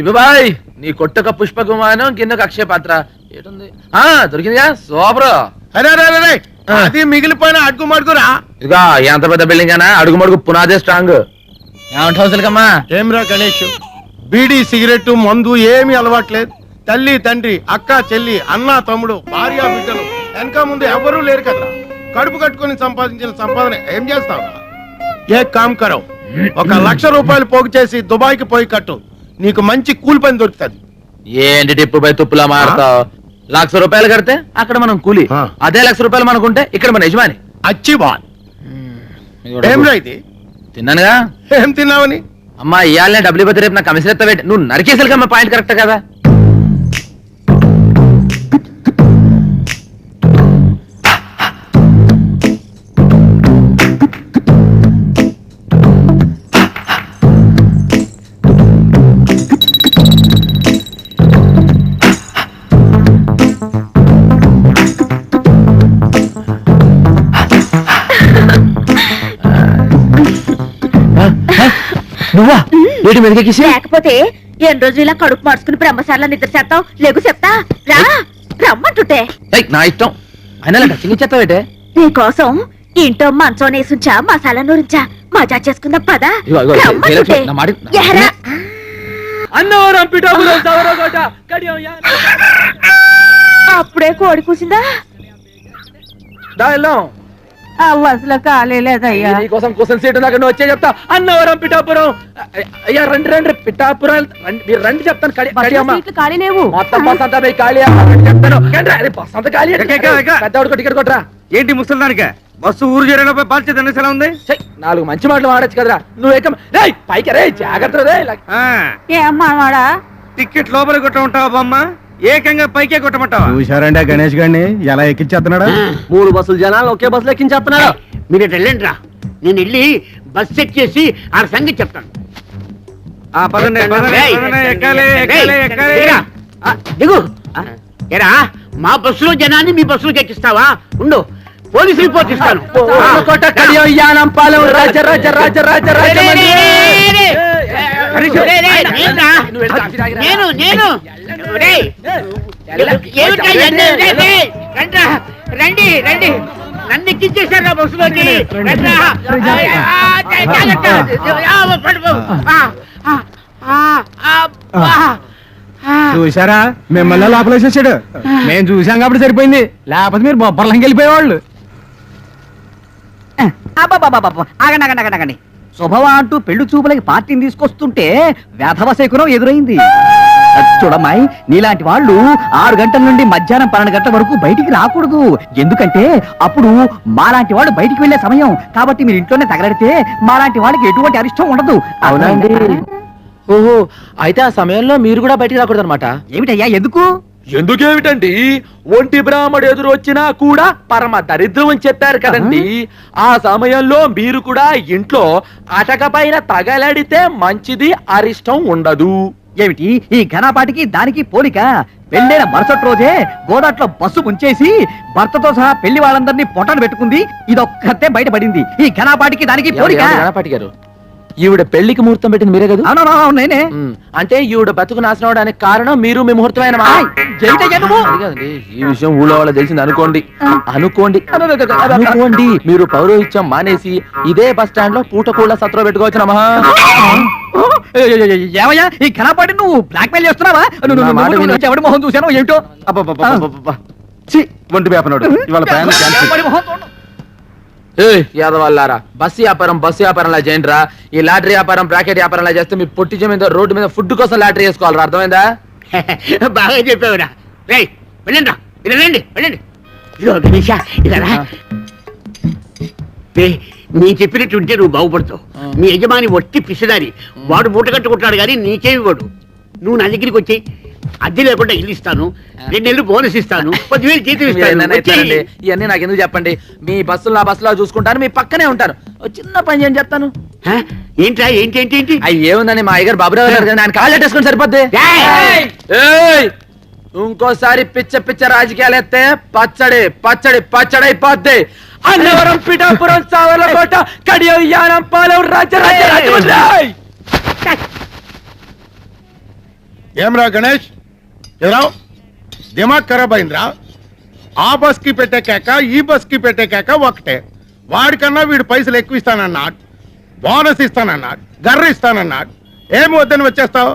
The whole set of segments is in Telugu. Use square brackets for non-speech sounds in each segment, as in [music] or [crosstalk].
ఇవి బాయ్. నీ కొట్టక పుష్ప విమానం కిందకు అక్షయ పాత్ర. ఏటుంది ఆ దొరికిందిగా? సూపర్. అరే అరే అరే, అది మిగిలిపోయిన అడ్గు మడుగురా ఇదిగా ఎంత పెద్ద బిల్డింగ్ అయినా అడుగు మడుగు పునాదే స్ట్రాంగ్. ఏమంటావు సిలకమ్మా ఏమ్రా గణేష్? బీడీ సిగరెట్ మందు ఏమీ అలవాట్లేదు. తల్లి తండ్రి అక్క చెల్లి అన్న తమ్ముడు భార్య బిడ్డలు. వెనక ముందు ఎవరూ లేరు కదా కడుపు కట్టుకొని సంపాదించిన సంపాదన ఏం చేస్తావురా? ఏ కామ్ కరవు. ఒక లక్ష రూపాయలు పోగు చేసి దుబాయ్కి పోయి కట్టు. నీకు మంచి కూలి పని దొరుకుతుంది. ఏంటి టిప్పు పై తుప్పులా మారుతావు లక్ష రూపాయలు కడితే అక్కడ మనం కూలి. ఆ. అదే లక్ష రూపాయలు మనకుంటే ఇక్కడ మన యజమాని. అచ్చి బాల్ ఇది? తిన్నానుగా? ఏం తిన్నావని? అమ్మా ఇయాలనే డబ్బులు ఇవ్వతే రేపు నాకు కమిషన్ ఎత్తా నువ్వు నరికేసరికమ్మా పాయింట్ కరెక్ట్ కదా? నువ్వా? వీటి మీదకి లేకపోతే ఎన్ని రోజులు ఇలా కడుపు మార్చుకుని బ్రహ్మశాల నిద్ర చేస్తావు? లేకు చెప్తా. రా. రమ్మంటుంటే. ఏయ్, నా ఇష్టం. అయినా టచింగ్ ఇచ్చేస్తావేటే నీకోసం ఇంట్లో మంచం నేసుంచా మసాలా నూరించా. మజా చేసుకుందాం పదా. అన్నవరం అప్పుడే కోడి కూసిందా దానిలో అసలు కాలేదయ్యా నీకోసం క్వశ్చన్ సీట్ దాకా నువ్వు వచ్చే చెప్తా. అన్నవరం పిఠాపురం. అయ్యా రండి రండి పిఠాపురం రండి మీరు రండి చెప్తాను ఖాళీ లేవు. మొత్తం బస్ అంతా పోయి ఖాళీ చెప్తాను. బస్ అంతా ఖాళీ. పెద్దవాడికి టికెట్ కొట్టరా? ఏంటి ముసలిదానిక? బస్సు ఊరు చేరేలోపై బాధ్యత ఎలా ఉంది? నాలుగు మంచి మాటలు మాడచ్చు కదరా. నువ్వు ఎక్క రేయ్ పైకి రే జాగ్రత్త రే ఏమ్మా టికెట్ లోపల కొట్ట ఉంటావా బొమ్మ? ఏకంగా పైకే కొట్టమంటావా? చూశారండి గణేష్ గారిని ఎలా ఎక్కించేస్తున్నాడు? మూడు బస్సులు జనాలు ఒకే బస్సులో ఎక్కించేస్తున్నారు మీరు వెళ్ళండి రా నేను వెళ్ళి బస్ చెక్ చేసి ఆ సంగతి చెప్తాను. ఆ పదండి దిగు. ఎరా మా బస్సులో జనాన్ని మీ బస్సులోకి ఎక్కిస్తావా? ఉండు. పోలీసు రిపోర్ట్ ఇస్తాను. నేను నేను రండి రండి నన్ను ఎక్కించేశారా ఆ, అబ్బా. ఆ. చూసారా మిమ్మల్ని లోపలేసేసాడు మేము చూసాం కాబట్టి సరిపోయింది లేకపోతే మీరు బొబ్బర్లంకి వెళ్ళిపోయేవాళ్ళు అబ్బబ్బబ్బబ్బబ్బ. ఆగండి ఆగండి ఆగండి ఆగండి. శుభవా అంటూ పెళ్ళి చూపులకి పార్టీని తీసుకొస్తుంటే వేధవ శకునం ఎదురైంది. చూడమ్మాయి నీలాంటి వాళ్ళు ఆరు గంటల నుండి మధ్యాహ్నం పన్నెండు గంటల వరకు బయటికి రాకూడదు. ఎందుకంటే అప్పుడు మాలాంటి వాళ్ళు బయటికి వెళ్ళే సమయం. కాబట్టి మీరు ఇంట్లోనే తగలడితే మాలాంటి వాళ్ళకి ఎటువంటి అరిష్టం ఉండదు. అవునండి ఓహో అయితే ఆ సమయంలో మీరు కూడా బయటికి రాకూడదు అనమాట ఏమిటయ్యా ఎందుకు? ఎందుకేమిటండి? ఒంటి బ్రాహ్మడు ఎదురు వచ్చినా కూడా పరమ దరిద్రం అని చెప్పారు కదండి. ఆ సమయంలో మీరు కూడా ఇంట్లో అటక పైన తగలడితే మంచిది అరిష్టం ఉండదు. ఏమిటి? ఈ ఘనపాటికి దానికి పోలిక? పెళ్ళైన మరుసటి రోజే గోదాట్లో బస్సు ముంచేసి భర్తతో సహా పెళ్ళి వాళ్ళందరినీ పొట్టను పెట్టుకుంది. ఇదొక్కతే బయటపడింది. ఈ ఘనపాటికి దానికి పోలిక? గారు? ఈవిడ పెళ్ళికి ముహూర్తం పెట్టింది మీరే కదా? అవునవును నేనే. ఉమ్, అంటే ఈవిడ బతుకు నాశనం అవడానికి కారణం మీరు మీ ముహూర్తమైన మా-? అది కాదండి, ఈ విషయం ఊళ్ళో వాళ్ళకి తెలిసింది అనుకోండి. అనుకోండి. అనుకోండి. మీరు పౌరోహిత్యం మానేసి ఇదే బస్ స్టాండ్లో పూటకూళ్ళ సత్రం పెట్టుకోవచ్చు నమః. ఏ, ఏ, ఏ, ఏ, ఏమయ్యా ఈ ఘనపాటి నువ్వు బ్లాక్ మెయిల్ చేస్తున్నావా? నువ్వు- నా నువ్వు- మాట నువ్వు- విను. నువ్వు ఎవడి మొహం చూసానో ఏమిటో అబ్బబ్బబ్బబ్బబ్బబ్బ. ఛీ, ఒంటి వేపనాడు ఇవాళ ప్రయాణం క్యాన్సిల్ ఎవడి మొహం చూడు. ఏయ్, యాదవల్లారా బస్సు వ్యాపారం బస్సు వ్యాపారంలా చేయండి రా ఈ లాటరీ వ్యాపారం బ్రాకెట్ వ్యాపారంలా చేస్తే మీ పొట్టి మీద రోడ్డు మీద ఫుడ్ కోసం లాటరీ చేసుకోవాలి అర్థమైందా? [laughs] బాగా చెప్పావురా. రేయ్ వెళ్ళండి వెళ్ళండి. వెళ్ళండి గణేష రా. రేయ్, నీ చెప్పినట్టు ఉంటే నువ్వు బాగుపడతావు. మీ యజమాని వట్టి పిసిదారి. వాడు మూట కట్టుకుంటాడు కానీ నీకేమి వాడు నువ్వు నా దగ్గరికి వచ్చి అద్దె లేకుండా ఇల్లు ఇస్తాను రెండు నెలలు బోనస్ ఇస్తాను పదివేలు జీతం ఇస్తాను. ఇవన్నీ నాకు ఎందుకు చెప్పండి? మీ బస్సులు నా బస్సులో చూసుకుంటాను మీ పక్కనే ఉంటాను ఓ చిన్న పని చేయని చెప్తాను హ? ఏంట్రా ఏంటి ఏంటి ఏంటి? అయ్యి ఏముందని మా అయ్యగారు బాబురావు గారు కదా, ఆయన కాళ్ళు పెట్టేసుకుని సరిపోద్ది. ఏయ్! ఏయ్! ఇంకోసారి పిచ్చ పిచ్చ రాజకీయాలు ఎత్తే పచ్చడి పచ్చడి పచ్చడి అయిపోద్ది. అన్నవరం పిఠాపురం సావర్లకోట కడియం యానం పాలెం రాజ రాజ రాజమండ్రి! ఏమ్రా గణేష్? ఎదురావు. దిమాగ్ ఖరాబ్ అయిందిరా. ఆ బస్కి పెట్టే కేక ఈ బస్కి పెట్టే కేక ఒకటే. వాడికన్నా వీడు పైసలు ఎక్కువ ఇస్తానన్నాడు బోనస్ ఇస్తానన్నాడు. గర్ర ఇస్తానన్నాడు. ఏమి వద్దని వచ్చేస్తావు?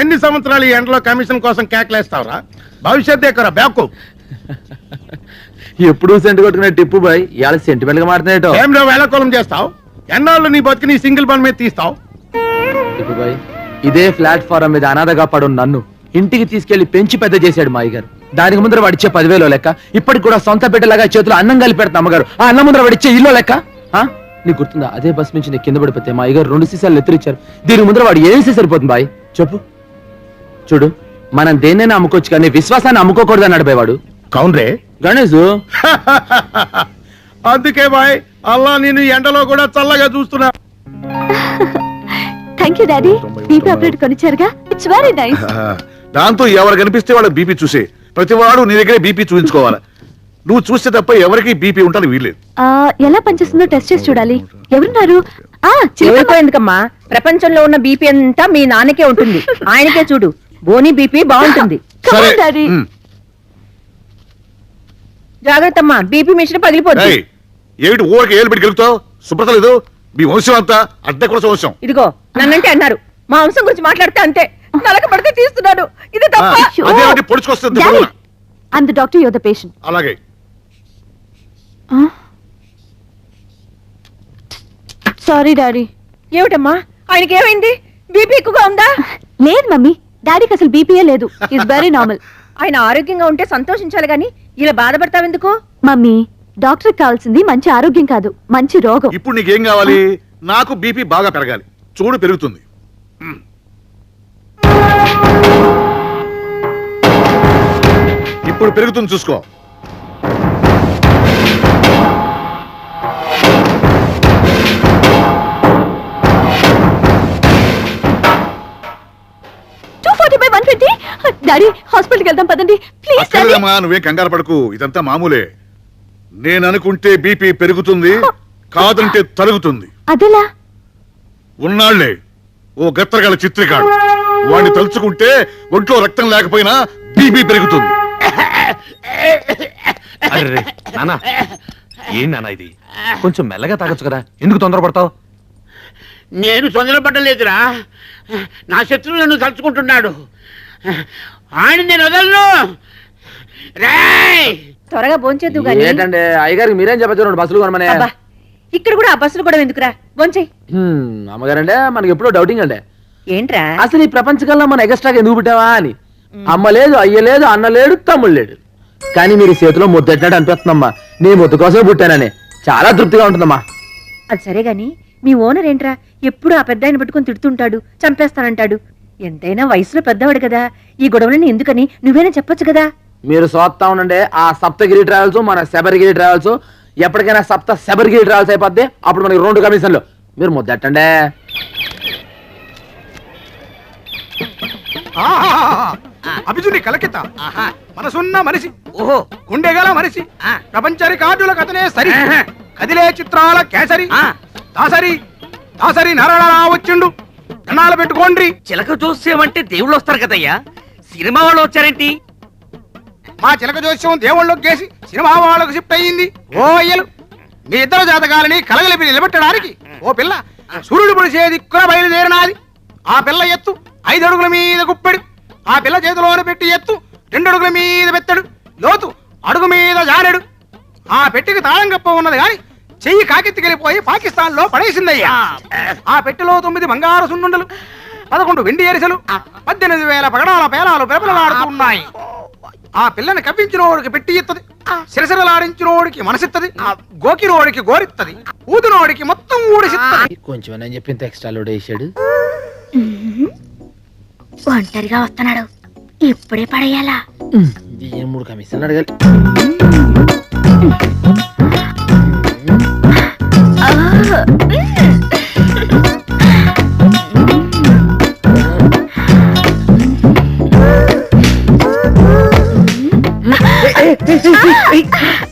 ఎన్ని సంవత్సరాలు ఈ ఎండలో కమిషన్ కోసం కేకలేస్తావురా? భవిష్యత్ ఎక్కరా బ్యాకు. ఎప్పుడు సెంటు కొట్టుకునే టిప్పు బాయ్. ఇవాళ సెంటిమెంట్గా మారుతున్నాయటో. ఏమిరా వేళకోళం చేస్తావు? ఎన్నాళ్ళు నీ బతికి నీ సింగిల్ పని మీద తీస్తావు? టిప్పు బాయ్ ఇదే ప్లాట్ఫారం మీద అనాథగా పడు నన్ను. ఇంటికి తీసుకెళ్ళి పెంచి పెద్ద చేశాడు మా అయ్యగారు. దానికి ముందర వాడిచ్చే పదివేలు లెక్క. ఇప్పటికి కూడా సొంత బిడ్డలాగా చేతులు అన్నం కలిపి పెడతా అమ్మగారు. ఆ అన్నం ముందర వాడిచ్చే ఇల్లు లెక్క? ఆ? నీకు గుర్తుందా? అదే బస్ నుంచి నేను కింద పడిపోతే మా అయ్యగారు రెండు సీసాలు ఎత్తురిచ్చారు దీని ముందర వాడు ఏం సరిపోతుంది బాయ్? చెప్పు. చూడు మనం దేన్నైనా అమ్ముకోవచ్చు కానీ విశ్వాసాన్ని అమ్ముకోకూడదు అన్నాడు బాయ్ వాడు. కౌన్రే గణేష్ [laughs] అందుకే బాయ్ అల్లా నేను ఎండలో కూడా చల్లగా చూస్తున్నా. Thank you daddy BP update కొనిచ్చారుగా? It's very nice దాంతో ఎవరు కనిపిస్తే వాళ్ళ బీపీ చూసే. ప్రతివాడు నీ దగ్గరే బీపీ చూపించుకోవాలి. నువ్వు చూస్తే తప్ప ఎవరికి బీపీ ఉంటాను వీల్లేదు. ఎలా పనిచేస్తుందో టెస్ట్ చేసి చూడాలి. ఎవరున్నారు? ఆ ఎందుకమ్మా ప్రపంచంలో ఉన్న బీపీ అంతా మీ నాన్నకే ఉంటుంది. ఆయనకే చూడు. బోని బీపీ బాగుంటుంది. ఉమ్. జాగ్రత్త అమ్మా బీపీ మిషన్ పగిలిపోతుంది ఏయ్, ఏమిటి ఊరికి ఏళ్ళు పెట్టి గెలుగుతావు శుభ్రత లేదు. మీ వంశం అంతా అడ్డ కూడా వంశం. ఇదిగో నన్నంటే అన్నారు. మా వంశం గురించి మాట్లాడితే అంతే. నలక పడితే తీస్తున్నాడు. ఇది తప్ప అదేమిటి? పొడుచుకొస్తుంది the doctor your the patient అలాగే. Sorry daddy. ఏమిటమ్మా? ఆయనకి ఏమైంది? బీపీ ఎక్కువగా ఉందా? లేదు మమ్మీ. డాడీకి అసలు బీపీఏ లేదు. ఇస్ వెరీ నార్మల్ ఆయన ఆరోగ్యంగా ఉంటే సంతోషించాలి గాని ఇలా బాధపడతావెందుకు? మమ్మీ డాక్టర్ కావాల్సింది మంచి ఆరోగ్యం కాదు మంచి రోగం. ఇప్పుడు నీకేం కావాలి? నాకు బీపీ బాగా పెరగాలి. చూడు పెరుగుతుంది. ఇప్పుడు పెరుగుతుంది చూసుకో. డాడీ హాస్పిటల్కి వెళ్దాం పదండి. ప్లీజ్ నువ్వేం కంగారు పడకు. ఇదంతా మామూలే. నేను అనుకుంటే బీపీ పెరుగుతుంది కాదంటే తరుగుతుంది. అదెలా? ఉన్నాళ్ళే. ఓ గత్తరగల చిత్రికాడు. వాడిని తలుచుకుంటే ఒంట్లో రక్తం లేకపోయినా బీపీ పెరుగుతుంది. అరే నాన్న ఏం నాన్న ఇది? కొంచెం మెల్లగా తాగొచ్చు కదా ఎందుకు తొందరపడతావు నేను తొందరపడలేదురా నా శత్రువు నన్ను తలుచుకుంటున్నాడు. ఆయన నేను వదలను. రేయ్! త్వరగా భోంచేద్దు గాని. ఏంటంటే అయ్యగారికి మీరేం చెప్పచ్చు బస్సులు కొనమనే. అబ్బా ఇక్కడ కూడా ఆ బస్సులు కూడా ఎందుకురా? భోంచేయి. హ్మ్, అమ్మగారంటే మనకి ఎప్పుడో డౌటింగ్ అండి. ఏంట్రా? అసలు ఈ ప్రపంచకంలో మన ఎగస్ట్రాగా ఎందుకు పుట్టావా అని? అమ్మ లేదు అయ్య లేదు అన్న లేడు తమ్ముడు లేడు. కానీ మీరు చేతిలో ముద్దెట్టినట్టు అనిపిస్తుందమ్మా. నీ ముద్దు కోసమే పుట్టానని. చాలా తృప్తిగా ఉంటుందమ్మా. అది సరే గాని మీ ఓనర్ ఏంట్రా? ఎప్పుడు ఆ పెద్ద ఆయన పట్టుకొని తిడుతుంటాడు చంపేస్తానంటాడు. ఎంతైనా వయసులో పెద్దవాడు కదా. ఈ గొడవలని ఎందుకని నువ్వేనా చెప్పొచ్చు కదా? మీరు చూస్తా ఉండండి ఆ సప్తగిరి ట్రావెల్స్ మన శబరిగిరి ట్రావెల్స్ ఎప్పటికైనా సప్త శబరిగిరి ట్రావెల్స్ అయిపోద్ది. అప్పుడు మనకి రెండు కమిషన్లు. మీరు ముద్దెట్టండి అభిజుని కలకిత. మనసున్న మనిషి. ఓహో. గుండెగల మనిషి. ఆ. ప్రపంచ రికార్డుల కథనే సరి. కదిలే చిత్రాల కేసరి. దాసరి. దాసరి నరళరా వచ్చిండు. కన్నాలు పెట్టుకోండి చిలక చూసేమంటే దేవుళ్ళు వస్తారు కదయ్యా. సినిమా వాళ్ళు వచ్చారేంటి? మా చిలక జోస్యం దేవుళ్ళకి గేసి సినిమా వాళ్ళకు షిఫ్ట్ అయ్యింది. ఓ అయ్యలు. మీ ఇద్దరు జాతకాలని కలగలిపి నిలబెట్టడానికి. ఓ పిల్ల. సూర్యుడు పొడిసే దిక్కున బయలుదేరినాది. ఆ పిల్ల ఎత్తు. ఐదు అడుగుల మీద గుప్పెడు. ఆ పిల్ల చేతిలోన పెట్టి ఎత్తు. రెండు అడుగుల మీద పెత్తడు లోతు అడుగు మీద జారెడు ఆ పెట్టికి తాళం కప్ప ఉన్నది గాని చెయ్యి కాకెత్తికెళ్ళిపోయి పాకిస్తాన్లో పడేసిందయ్యా. ఆ పెట్టెలో తొమ్మిది బంగారు సున్నుండలు పదకొండు వెండి ఎరిసెలు పద్దెనిమిది వేల పగడాల పేలాలు పెరపలలాడుతున్నాయి ఆ పిల్లని కవ్వించినోడికి పెట్టి ఇత్తది సిరసిరలాడించినోడికి మనసిత్తది. గోకినోడికి గోరిత్తది. ఊదినోడికి మొత్తం ఊడిసిత్తది. కొంచెం నేను చెప్పింది? ఎక్స్ట్రా లోడ్ వేసాడు. ఒంటరిగా వస్తున్నాడు. ఇప్పుడే పడేయాలా? దీని మూడు కమిషన్లు అడగాలి. కళ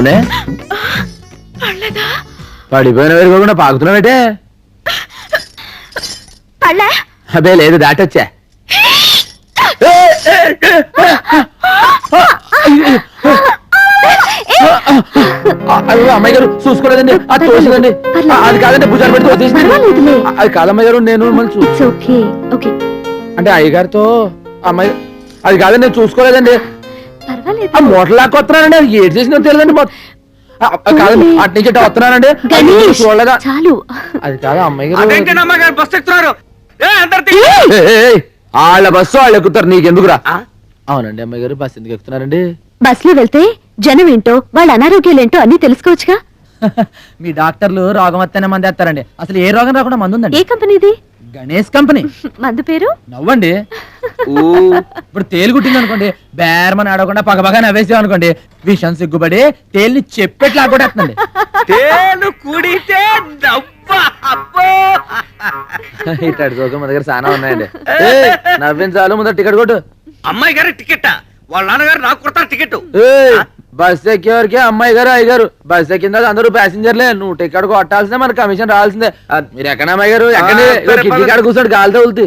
అవునే పడిపోయిన వేరుకోకుండా పాకుతున్నావేటే? పళ్ళే అబే లేదు దాటొచ్చా. అయ్యో అమ్మాయి గారు చూసుకోలేదండి. అది తోసిందండి. అది కాదండి భుజాలు పెట్టి. అది కాదు అమ్మాయి గారు నేను మిమ్మల్ని అంటే అయ్యగారితో అమ్మాయి అది కాదండి నేను చూసుకోలేదండి. ఆ మూటలు లాక్కు వస్తున్నానండి అది ఏడు చేసిందో తెలియదండి కాదండి అటు నుంచి ఇటు వస్తున్నానండి అది గణేష్ చూడలేదా చాలు. అది కాదు అమ్మాయి అదేంటి గారు? అమ్మగారు బస్ ఎక్కుతున్నారు. ఏ అందరు దిగు. ఏయ్, ఏయ్, ఏయ్, వాళ్ళ బస్సు వాళ్ళు ఎక్కుతారు నీకెందుకురా? ఆ? అవునండి అమ్మాయి గారు బస్సు ఎందుకు ఎక్కుతున్నారండి? బస్లో వెళ్తే జనం ఏంటో వాళ్ళ అనారోగ్యాలేంటో అన్ని తెలుసుకోవచ్చుగా? [laughs] మీ డాక్టర్లు రోగం వస్తేనే మంది వేస్తారండి. అసలు ఏ రోగం రాకుండా మందు ఏ ఉందండి కంపెనీది? గణేష్ కంపెనీ. మందు పేరు? నవ్వండి. ఊ, ఇప్పుడు తేలు కుట్టింది అనుకోండి బేరమని ఆడకుండా పగపగా నవ్వేసాం అనుకోండి విషం సిగ్గుపడి తేలిని చెప్పెట్లు ఆగొట్టేస్తుందండి తేలు కుడితే నవ్వ. అబ్బో. ఇట్లాంటి జోకులు మన దగ్గర చాలా ఉన్నాయండి. ఏయ్, నవ్వించాలు ముందర టికెట్ కొట్టు. అమ్మాయి గారి టికెట్? వాళ్ళ నాన్నగారు నాకు కొడతారు టికెట్. ఏయ్, బస్ ఎక్కేవరకే అమ్మాయి గారు అయ్యగారు బస్ ఎక్కిన అందరూ ప్యాసింజర్లే నువ్వు టికెట్ కొట్టాల్సిందే మన కమిషన్ రావాల్సిందే. మీరు ఎక్కడ అమ్మాయి గారు? ఎక్కడ కూర్చోండి గాలితో వెళ్తే